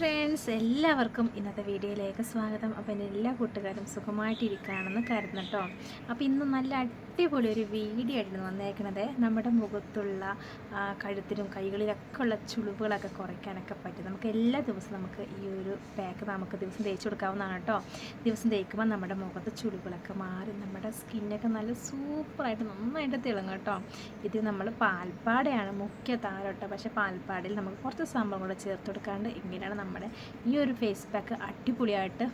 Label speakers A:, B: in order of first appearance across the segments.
A: Efren. Friends എല്ലാവർക്കും ഇന്നത്തെ വീഡിയോയിലേക്ക് സ്വാഗതം. അപ്പോൾ എന്റെ എല്ലാ കൂട്ടുകാരും സുഖമായിട്ടിരിക്കുകയാണെന്ന് കരുതുന്നു കേട്ടോ. അപ്പോൾ ഇന്ന് നല്ല അടിപൊളി ഒരു വീഡിയോ ആയിരുന്നു വന്നേക്കണത്. നമ്മുടെ മുഖത്തുള്ള കഴുത്തിലും കൈകളിലൊക്കെ ഉള്ള ചുളിവുകളൊക്കെ കുറയ്ക്കാനൊക്കെ പറ്റും. നമുക്ക് എല്ലാ ദിവസവും നമുക്ക് ഈ ഒരു പാക്ക് നമുക്ക് ദിവസം തേച്ച് കൊടുക്കാവുന്നതാണ് കേട്ടോ. ദിവസം തേക്കുമ്പോൾ നമ്മുടെ മുഖത്ത് ചുളിവുകളൊക്കെ മാറി നമ്മുടെ സ്കിന്നൊക്കെ നല്ല സൂപ്പറായിട്ട് നന്നായിട്ട് തിളങ്ങും കേട്ടോ. ഇത് നമ്മൾ പാൽപ്പാടയാണ് മുഖ്യ താരം കേട്ടോ. പക്ഷേ പാൽപ്പാടിൽ നമുക്ക് കുറച്ച് സംഭവം കൂടെ ചേർത്ത് കൊടുക്കാണ്ട് ഇങ്ങനെയാണ് നമ്മുടെ ഈ ഒരു ഫേസ് പാക്ക് അടിപൊളിയായിട്ട്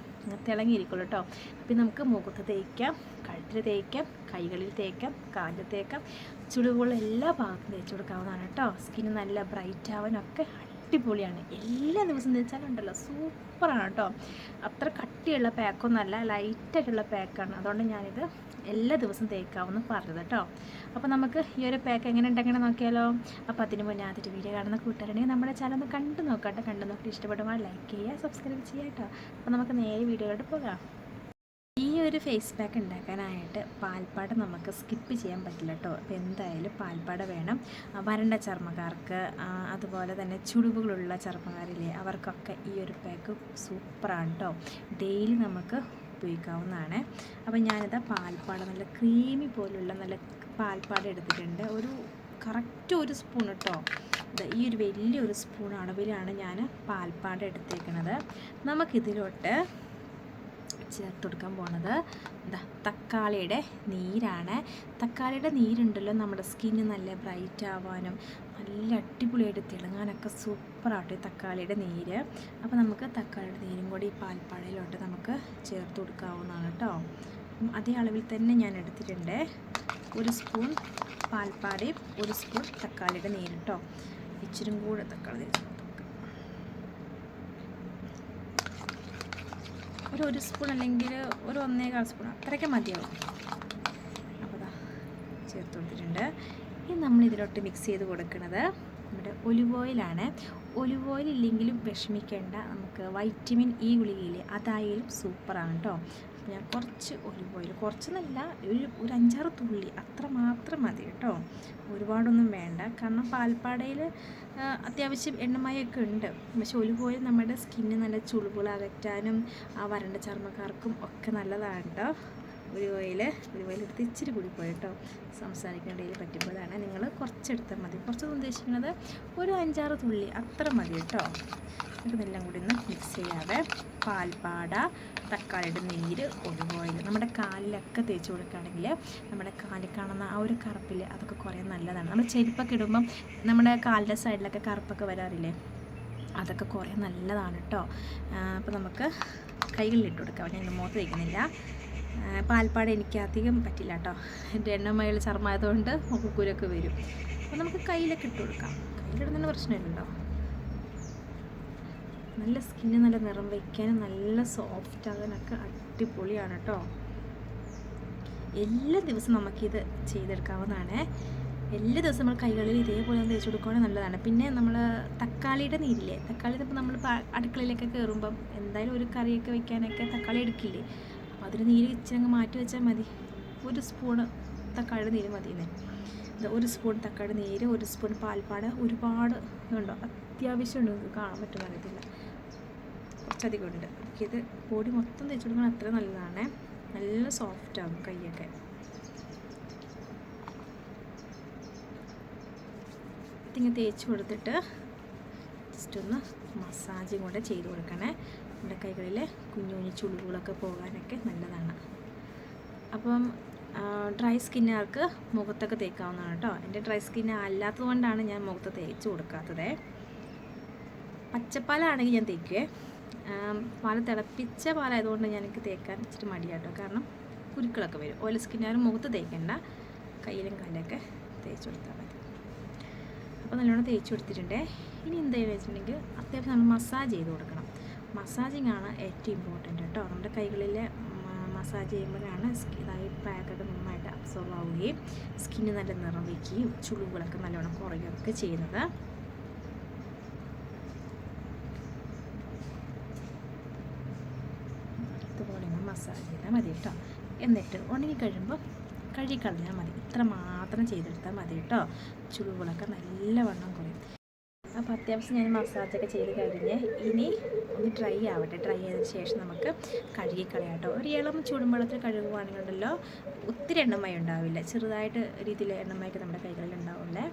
A: തിളങ്ങിയിരിക്കുള്ളൂ കേട്ടോ അപ്പം നമുക്ക് മുഖത്ത് തേക്കാം കഴുത്തിൽ തേക്കാം കൈകളിൽ തേക്കാം കാലിൽ തേക്കാം. ചുളിവുകൾ എല്ലാ ഭാഗത്തും തേച്ച് കൊടുക്കാവുന്നതാണ് കേട്ടോ സ്കിന്ന് നല്ല ബ്രൈറ്റ് ആവാനൊക്കെ അടിപൊളിയാണ്. എല്ലാ ദിവസവും തേച്ചാലും ഉണ്ടല്ലോ സൂപ്പറാണ് കേട്ടോ. അത്ര കട്ടിയുള്ള പാക്കൊന്നുമല്ല ലൈറ്റായിട്ടുള്ള പാക്കാണ് അതുകൊണ്ട് ഞാനിത് എല്ലാ ദിവസവും തേക്കാമെന്ന് പറഞ്ഞത് കേട്ടോ. അപ്പോൾ നമുക്ക് ഈ ഒരു പാക്ക് എങ്ങനെ ഉണ്ടെങ്ങനെ നോക്കിയാലോ. അപ്പോൾ അതിന് മുന്നേ ആദ്യത്തെ വീഡിയോ കാണുന്ന കൂട്ടുകാരുണ്ടെങ്കിൽ നമ്മുടെ ചാനൽ ഒന്ന് കണ്ടു നോക്കട്ടെ. കണ്ടു നോക്കിയിട്ട് ഇഷ്ടപ്പെടുമ്പോൾ ലൈക്ക് ചെയ്യുക സബ്സ്ക്രൈബ് ചെയ്യുക കേട്ടോ. അപ്പോൾ നമുക്ക് നേരെ വീഡിയോയിലോട്ട് പോകാം. ഒരു ഫേസ് പാക്ക് ഉണ്ടാക്കാനായിട്ട് പാൽപ്പാട് നമുക്ക് സ്കിപ്പ് ചെയ്യാൻ പറ്റില്ല കേട്ടോ അപ്പോൾ എന്തായാലും പാൽപ്പാട് വേണം. വരണ്ട ചർമ്മക്കാർക്ക് അതുപോലെ തന്നെ ചുളിവുകളുള്ള ചർമ്മക്കാരില്ലേ അവർക്കൊക്കെ ഈ ഒരു പാക്ക് സൂപ്പറാണ് കേട്ടോ ഡെയിലി നമുക്ക് ഉപയോഗിക്കാവുന്നതാണ്. അപ്പോൾ ഞാനിതാ പാൽപ്പാട് നല്ല ക്രീമി പോലുള്ള നല്ല പാൽപ്പാട് എടുത്തിട്ടുണ്ട്. ഒരു കറക്റ്റ് ഒരു സ്പൂൺ കേട്ടോ ഈ ഒരു വലിയൊരു സ്പൂൺ അളവിലാണ് ഞാൻ പാൽപ്പാട് എടുത്തേക്കുന്നത് നമുക്കിതിലോട്ട് ചേർത്ത് കൊടുക്കാൻ പോണത്. എന്താ തക്കാളിയുടെ നീരാണ്. തക്കാളിയുടെ നീരുണ്ടല്ലോ നമ്മുടെ സ്കിന്ന് നല്ല ബ്രൈറ്റ് ആവാനും നല്ല അടിപൊളിയായിട്ട് തിളങ്ങാനൊക്കെ സൂപ്പറാട്ടോ ഈ തക്കാളിയുടെ നീര്. അപ്പോൾ നമുക്ക് തക്കാളിയുടെ നീരും കൂടി ഈ പാൽപ്പാടയിലോട്ട് നമുക്ക് ചേർത്ത് കൊടുക്കാവുന്നതാണ് കേട്ടോ അതേ അളവിൽ തന്നെ ഞാൻ എടുത്തിട്ടുണ്ട്. ഒരു സ്പൂൺ പാൽപ്പാടയും ഒരു സ്പൂൺ തക്കാളിയുടെ നീരും കേട്ടോ ഇച്ചിരും കൂടെ തക്കാളി നീര് ചേർത്ത് കൊടുക്കാം ഒരു ഒരു സ്പൂൺ അല്ലെങ്കിൽ ഒരു ഒന്നേകാൽ സ്പൂൺ അത്രയ്ക്ക് മതിയാവും. അപ്പോൾ ദാ ചേർത്ത് കൊടുത്തിട്ടുണ്ട്. ഇനി നമ്മൾ ഇതിലോട്ട് മിക്സ് ചെയ്ത് കൊടുക്കുന്നത് നമ്മുടെ ഒലിവ് ഓയിലാണ് ഒലിവ് ഓയിൽ ഇല്ലെങ്കിലും വിഷമിക്കേണ്ട. നമുക്ക് വൈറ്റമിൻ ഇ ഗുളികയില്ലേ അതായാലും സൂപ്പറാണ് കേട്ടോ ഞാൻ കുറച്ച് ഒലിവ് ഓയിൽ കുറച്ചെന്നല്ല ഒരു ഒരു അഞ്ചാറ് തുള്ളി അത്ര മാത്രം മതി കേട്ടോ. ഒരുപാടൊന്നും വേണ്ട. കാരണം പാൽപ്പാടയിൽ അത്യാവശ്യം എണ്ണമയൊക്കെ ഉണ്ട്. പക്ഷെ ഒലിവ് ഓയിൽ നമ്മുടെ സ്കിന്നിന് നല്ല ചുളിവുകൾ അകറ്റാനും ആ വരണ്ട ചർമ്മക്കാർക്കും ഒക്കെ നല്ലതാണ് കേട്ടോ. ഒരു ഓയിൽ ഒരു ഓയിൽ എടുത്ത് ഇച്ചിരി കൂടി പോയി കേട്ടോ സംസാരിക്കേണ്ടതിൽ പറ്റുമ്പോഴാണ് നിങ്ങൾ കുറച്ചെടുത്താൽ മതി. കുറച്ച് ഉദ്ദേശിക്കുന്നത് ഒരു അഞ്ചാറ് തുള്ളി അത്ര മതി കേട്ടോ. ഇതെല്ലാം കൂടി ഒന്ന് മിക്സ് ചെയ്യാതെ പാൽപ്പാട തക്കാളിയുടെ നീര് ഒലിവ് ഓയിൽ നമ്മുടെ കാലിലൊക്കെ തേച്ച് കൊടുക്കുകയാണെങ്കിൽ നമ്മുടെ കാലിൽ കാണുന്ന ആ ഒരു കറുപ്പിൽ അതൊക്കെ കുറേ നല്ലതാണ്. നമ്മൾ ചെരുപ്പൊക്കെ ഇടുമ്പം നമ്മുടെ കാലിന്റെ സൈഡിലൊക്കെ കറുപ്പൊക്കെ വരാറില്ലേ? അതൊക്കെ കുറേ നല്ലതാണ് കേട്ടോ. അപ്പോൾ നമുക്ക് കൈകളിലിട്ട് കൊടുക്കാം. ഞാൻ മുഖത്ത് തേക്കുന്നില്ല ആ, പാൽപ്പാട് എനിക്ക് അധികം പറ്റില്ല കേട്ടോ. എന്റെ എണ്ണമയിൽ ചർമ്മമായതുകൊണ്ട് മുഖക്കുരൊക്കെ വരും. അപ്പോൾ നമുക്ക് കയ്യിലൊക്കെ ഇട്ട് കൊടുക്കാം. കയ്യിലിടുന്നതിന് പ്രശ്നമില്ലല്ലോ. നല്ല സ്കിന്ന് നല്ല നിറം വയ്ക്കാനും നല്ല സോഫ്റ്റ് ആകാനൊക്കെ അടിപൊളിയാണ് കേട്ടോ. എല്ലാ ദിവസവും നമുക്കിത് ചെയ്തെടുക്കാവുന്നതാണ്. എല്ലാ ദിവസവും നമ്മൾ കൈകളിൽ ഇതേപോലെ ഒന്ന് തേച്ച് കൊടുക്കുകയാണെങ്കിൽ നല്ലതാണ്. പിന്നെ നമ്മൾ തക്കാളിയുടെ നീരില്ലേ? തക്കാളി ഇപ്പോൾ നമ്മൾ അടുക്കളയിലൊക്കെ കയറുമ്പം എന്തായാലും ഒരു കറിയൊക്കെ വെക്കാനൊക്കെ തക്കാളി എടുക്കില്ലേ? അതിന് നീര് ഇച്ചിരി അങ്ങ് മാറ്റി വെച്ചാൽ മതി. ഒരു സ്പൂണ് തക്കാളിയുടെ നീര് മതി ഒരു സ്പൂൺ തക്കാളി നീര് ഒരു സ്പൂൺ പാൽപ്പാട് ഒരുപാട് ഇതുണ്ടോ? അത്യാവശ്യം ഉണ്ട് നിങ്ങൾക്ക് കാണാൻ പറ്റുമെന്ന് അറിയത്തില്ല. കുറച്ചധികം ഉണ്ട്. ഇത് പൊടി മൊത്തം തേച്ച് കൊടുക്കണം അത്ര നല്ലതാണ്. നല്ല സോഫ്റ്റ് ആകും കൈയൊക്കെ ഇതിങ്ങനെ തേച്ച് കൊടുത്തിട്ട് ജസ്റ്റ് ഒന്ന് മസാജും കൂടെ ചെയ്ത് കൊടുക്കണേ. നമ്മുടെ കൈകളിലെ കുഞ്ഞു കുഞ്ഞു ചുളിവുകളൊക്കെ പോകാനൊക്കെ നല്ലതാണ്. അപ്പം ഡ്രൈ സ്കിന്നുകാർക്ക് മുഖത്തൊക്കെ തേക്കാവുന്നതാണ് കേട്ടോ. എന്റെ ഡ്രൈ സ്കിന്ന് അല്ലാത്തത് കൊണ്ടാണ് ഞാൻ മുഖത്ത് തേച്ച് കൊടുക്കാത്തത്. പച്ചപ്പാലാണെങ്കിൽ ഞാൻ തേക്കുവേ. പാൽ തിളപ്പിച്ച പാലായതുകൊണ്ട് ഞാൻ എനിക്ക് തേക്കാൻ ഇച്ചിരി മടിയാട്ടോ കാരണം കുരുക്കളൊക്കെ വരും. ഓയിൽ സ്കിന്നുകാരും മുഖത്ത് തേക്കണ്ട. കയ്യിലും കാലൊക്കെ തേച്ച് കൊടുത്താൽ മതി. അപ്പോൾ നല്ലോണം തേച്ച് കൊടുത്തിട്ടുണ്ട്. ഇനി എന്താ വെച്ചിട്ടുണ്ടെങ്കിൽ അത്യാവശ്യം നമ്മൾ മസാജ് ചെയ്ത് കൊടുക്കണം. മസാജിങ് ആണ് ഏറ്റവും ഇമ്പോർട്ടന്റ് കേട്ടോ. നമ്മുടെ കൈകളിലെ മസാജ് ചെയ്യുമ്പോഴാണ് ഇതായി പാക്കൊക്കെ നന്നായിട്ട് അബ്സോർവ് ആവുകയും സ്കിന്ന് നല്ല നിറം വയ്ക്കുകയും ചുളിവുകളൊക്കെ നല്ലോണം കുറയുകയൊക്കെ ചെയ്യുന്നത്. ഇതുപോലെ മസാജ് ചെയ്താൽ മതി കേട്ടോ. എന്നിട്ട് ഉണങ്ങി കഴിയുമ്പോൾ കഴുകിക്കളഞ്ഞാൽ മതി. ഇത്ര മാത്രം ചെയ്തെടുത്താൽ മതി കേട്ടോ. ചുളിവുകളൊക്കെ നല്ലവണ്ണം അപ്പോൾ അത്യാവശ്യം ഞാൻ മസാജൊക്കെ ചെയ്ത് കഴിഞ്ഞ് ഇനി ഒന്ന് ഡ്രൈ ആവട്ടെ. ഡ്രൈ ചെയ്തതിന് ശേഷം നമുക്ക് കഴുകിക്കളയാം കേട്ടോ. ഒരു ഇളം ചുടുവെള്ളത്തിൽ കഴുകുവാണെങ്കിലുണ്ടല്ലോ ഒത്തിരി എണ്ണമയം ഉണ്ടാവില്ല. ചെറുതായിട്ട് രീതിയിൽ എണ്ണമയൊക്കെ നമ്മുടെ കൈകളിൽ ഉണ്ടാവില്ലേ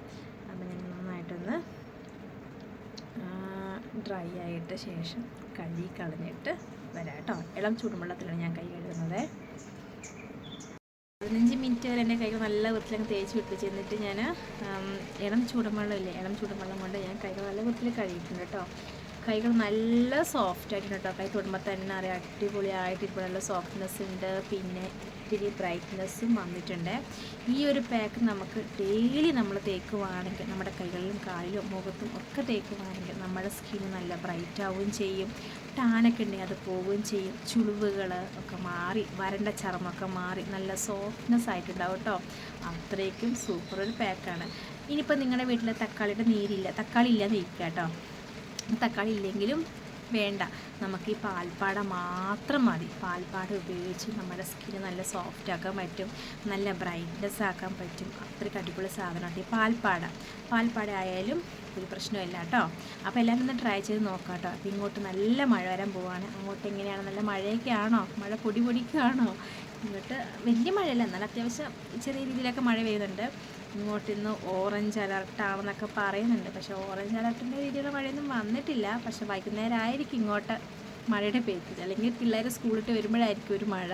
A: അപ്പോൾ ഞാൻ നന്നായിട്ടൊന്ന് ഡ്രൈ ആയിട്ട് ശേഷം കഴുകി കളഞ്ഞിട്ട് വരാം കേട്ടോ. ഇളം ചൂടുവെള്ളത്തിലാണ് ഞാൻ കൈ കഴുകുന്നത്. പതിനഞ്ച് മിനിറ്റ് വരെ എന്റെ കൈകൾ നല്ല വൃത്തിയിലങ്ങ് തേച്ച് പിടിപ്പിച്ച്. എന്നിട്ട് ഞാൻ ഇളം ചൂടുവെള്ളം ഇല്ലേ ഇളം ചൂടുവെള്ളം കൊണ്ട് ഞാൻ കൈകൾ നല്ല വൃത്തിയിൽ കഴുകിയിട്ടുണ്ട് കേട്ടോ. കൈകൾ നല്ല സോഫ്റ്റ് ആയിട്ടുണ്ട് കേട്ടോ കൈ തൊടുമ്പോൾ തന്നെ അറിയാം അടിപൊളിയായിട്ട് ഇപ്പോൾ നല്ല സോഫ്റ്റ്നെസ് ഉണ്ട്. പിന്നെ ഇത്തിരി ബ്രൈറ്റ്നെസ്സും വന്നിട്ടുണ്ട്. ഈ ഒരു പാക്ക് നമുക്ക് ഡെയിലി നമ്മൾ തേക്കുവാണെങ്കിൽ നമ്മുടെ കൈകളിലും കാലിലും മുഖത്തും ഒക്കെ തേക്കുവാണെങ്കിൽ നമ്മുടെ സ്കിൻ നല്ല ബ്രൈറ്റ് ആവുകയും ചെയ്യും. ടാനൊക്കെ ഉണ്ടെങ്കിൽ അത് പോവുകയും ചെയ്യും. ചുളിവുകൾ ഒക്കെ മാറി വരണ്ട ചർമ്മമൊക്കെ മാറി നല്ല സോഫ്റ്റ്നെസ് ആയിട്ടുണ്ടാവും കേട്ടോ അത്രയ്ക്കും സൂപ്പർ ഒരു പാക്കാണ് ഇനിയിപ്പോൾ നിങ്ങളുടെ വീട്ടിൽ തക്കാളിയുടെ നീരില്ല. തക്കാളി ഇല്ലാതെ ഇരിക്കുക കേട്ടോ തക്കാളി ഇല്ലെങ്കിലും വേണ്ട. നമുക്ക് ഈ പാൽപ്പാട മാത്രം മതി. പാൽപ്പാട ഉപയോഗിച്ച് നമ്മുടെ സ്കിന്ന് നല്ല സോഫ്റ്റ് ആക്കാൻ പറ്റും. നല്ല ബ്രൈറ്റ്നെസ് ആക്കാൻ പറ്റും. അത്രയ്ക്ക് അടിപൊളി സാധനമാണ് ഈ പാൽപ്പാട. പാൽപ്പാട ആയാലും ഒരു പ്രശ്നമില്ല കേട്ടോ. അപ്പോൾ എല്ലാം ഒന്ന് ട്രൈ ചെയ്ത് നോക്കാം കേട്ടോ. അപ്പോൾ ഇങ്ങോട്ട് നല്ല മഴ വരാൻ പോവാണ്. അങ്ങോട്ട് എങ്ങനെയാണ്? നല്ല മഴയൊക്കെ ആണോ മഴ പൊടി പൊടിക്കാണോ? ഇങ്ങോട്ട് വലിയ മഴയല്ല എന്നാലും അത്യാവശ്യം ചെറിയ രീതിയിലൊക്കെ മഴ പെയ്യുന്നുണ്ട്. ഇങ്ങോട്ട് ഇന്ന് ഓറഞ്ച് അലർട്ടാണെന്നൊക്കെ പറയുന്നുണ്ട്. പക്ഷേ ഓറഞ്ച് അലർട്ടിന്റെ രീതിയിലുള്ള മഴയൊന്നും വന്നിട്ടില്ല. പക്ഷേ വൈകുന്നേരം ആയിരിക്കും ഇങ്ങോട്ട് മഴയുടെ പെയ്ത്തത് അല്ലെങ്കിൽ പിള്ളേർ സ്കൂളിട്ട് വരുമ്പോഴായിരിക്കും ഒരു മഴ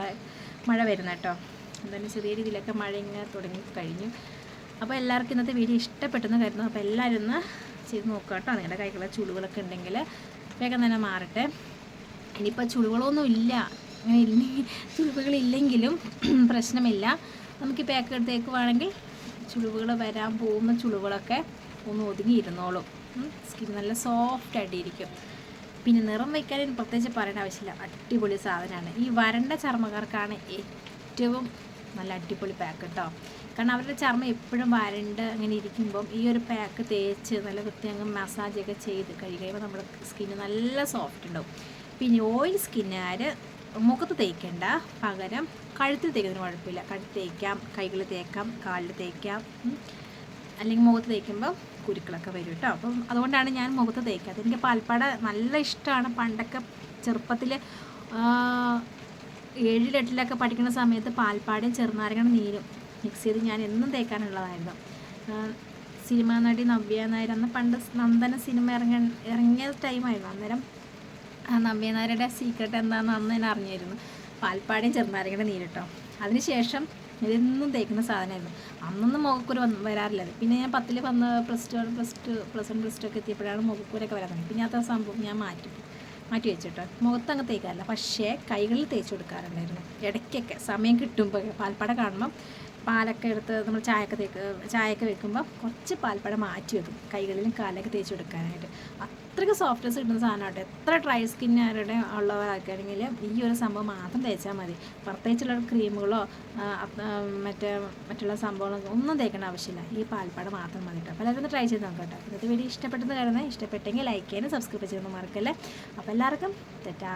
A: മഴ വരുന്നത് കേട്ടോ. എന്തായാലും ചെറിയ രീതിയിലൊക്കെ മഴ ഇങ്ങനെ തുടങ്ങി കഴിഞ്ഞു. അപ്പോൾ എല്ലാവർക്കും ഇന്നത്തെ വീഡിയോ ഇഷ്ടപ്പെട്ടെന്ന് കരുതുന്നു. അപ്പോൾ എല്ലാവരും ഒന്ന് ചെയ്ത് നോക്കുക കേട്ടോ. നിങ്ങളുടെ കൈകളിലെ ചുളികളൊക്കെ ഉണ്ടെങ്കിൽ വേഗം തന്നെ മാറട്ടെ. ഇനിയിപ്പോൾ ചുളുകളൊന്നും ഇല്ല. അങ്ങനെ ഇല്ലെങ്കിൽ പ്രശ്നമില്ല. നമുക്ക് ഈ പാക്ക് എടുത്തേക്കുവാണെങ്കിൽ ചുളിവുകൾ വരാൻ പോകുന്ന ചുളിവുകളൊക്കെ ഒന്ന് ഒതുങ്ങി ഇരുന്നോളും. സ്കിൻ നല്ല സോഫ്റ്റ് ആയിട്ടിരിക്കും. പിന്നെ നിറം വയ്ക്കാൻ പ്രത്യേകിച്ച് പറയേണ്ട ആവശ്യമില്ല. അടിപൊളി സാധനമാണ്. ഈ വരണ്ട ചർമ്മക്കാർക്കാണ് ഏറ്റവും നല്ല അടിപൊളി പാക്ക് കേട്ടോ കാരണം അവരുടെ ചർമ്മം എപ്പോഴും വരണ്ട് അങ്ങനെ ഇരിക്കുമ്പം ഈ ഒരു പാക്ക് തേച്ച് നല്ല വൃത്തിയങ്ങ് മസാജൊക്കെ ചെയ്ത് കഴിയുമ്പോൾ നമ്മുടെ സ്കിന്ന് നല്ല സോഫ്റ്റ് ഉണ്ടാവും. പിന്നെ ഓയിൽ സ്കിന്നുകാർ മുഖത്ത് തേക്കേണ്ട. പകരം കഴുത്തിൽ തേക്കുന്നതിന് കുഴപ്പമില്ല. കഴുത്ത് തേക്കാം കൈകൾ തേക്കാം കാലിൽ തേക്കാം. അല്ലെങ്കിൽ മുഖത്ത് തേക്കുമ്പോൾ കുരുക്കളൊക്കെ വരും കേട്ടോ. അപ്പം അതുകൊണ്ടാണ് ഞാൻ മുഖത്ത് തേക്കാത്തത്. എനിക്ക് പാൽപ്പാട നല്ല ഇഷ്ടമാണ്. പണ്ടൊക്കെ ചെറുപ്പത്തിൽ ഏഴിൽ ഏഴിലെട്ടിലൊക്കെ പഠിക്കുന്ന സമയത്ത് പാൽപ്പാടയും ചെറുനാരങ്ങയുടെ നീരും മിക്സ് ചെയ്ത് ഞാൻ എന്നും തേക്കാനുള്ളതായിരുന്നു. സിനിമാ നടി നവ്യ നായർ അന്ന് പണ്ട് നന്ദന സിനിമ ഇറങ്ങ ഇറങ്ങിയ ടൈമായിരുന്നു അന്നേരം ആ നവ്യനാരുടെ സീക്രട്ട് എന്താണെന്ന് അന്ന് ഞാൻ അറിഞ്ഞിരുന്നു. പാൽപ്പാടിയും ചെറുനാരങ്ങയുടെ നീരിട്ടോ അതിനുശേഷം ഇതെന്നും തേക്കുന്ന സാധനമായിരുന്നു. അന്നൊന്നും മുഖക്കുരു വന്ന് വരാറില്ല. അത്. പിന്നെ ഞാൻ പത്തിൽ വന്ന് plus two plus two plus one plus two ഒക്കെ എത്തിയപ്പോഴാണ് മുഖക്കൂരൊക്കെ വരാൻ തുടങ്ങി. പിന്നെ അത്ര സംഭവം ഞാൻ മാറ്റി മാറ്റി വെച്ചിട്ടോ. മുഖത്ത് അങ്ങ് തേക്കാറില്ല. പക്ഷേ കൈകളിൽ തേച്ച് കൊടുക്കാറുണ്ടായിരുന്നു. ഇടയ്ക്കൊക്കെ സമയം കിട്ടുമ്പോൾ പാൽപ്പട കാണുമ്പം പാലൊക്കെ എടുത്ത് നമ്മൾ ചായയൊക്കെ തേക്ക് ചായയൊക്കെ വെക്കുമ്പോൾ കുറച്ച് പാൽപ്പട മാറ്റി വെക്കും. കൈകളിലും കാലൊക്കെ തേച്ച് കൊടുക്കാനായിട്ട്. അത്രയ്ക്ക് സോഫ്റ്റ്നെസ് കിട്ടുന്ന സാധനമായിട്ട് എത്ര ഡ്രൈ സ്കിന്നുകാരുടെ ഉള്ളവരാക്കുകയാണെങ്കിൽ ഈ ഒരു സംഭവം മാത്രം തേച്ചാൽ മതി. പ്രത്യേകിച്ചുള്ള ക്രീമുകളോ മറ്റേ മറ്റുള്ള സംഭവങ്ങളോ ഒന്നും തേക്കേണ്ട ആവശ്യമില്ല. ഈ പാൽപ്പാട് മാത്രം മതി കേട്ടോ. അപ്പോൾ എല്ലാവരും ഒന്ന് ട്രൈ ചെയ്ത് നോക്കാം കേട്ടോ. ഇന്നത്തെ വീഡിയോ ഇഷ്ടപ്പെട്ടെന്ന് കരുതുന്നത് ഇഷ്ടപ്പെട്ടെങ്കിൽ ലൈക്ക് ചെയ്യാനും സബ്സ്ക്രൈബ് ചെയ്യാനും മറക്കല്ലേ. അപ്പോൾ എല്ലാവർക്കും തെറ്റാ.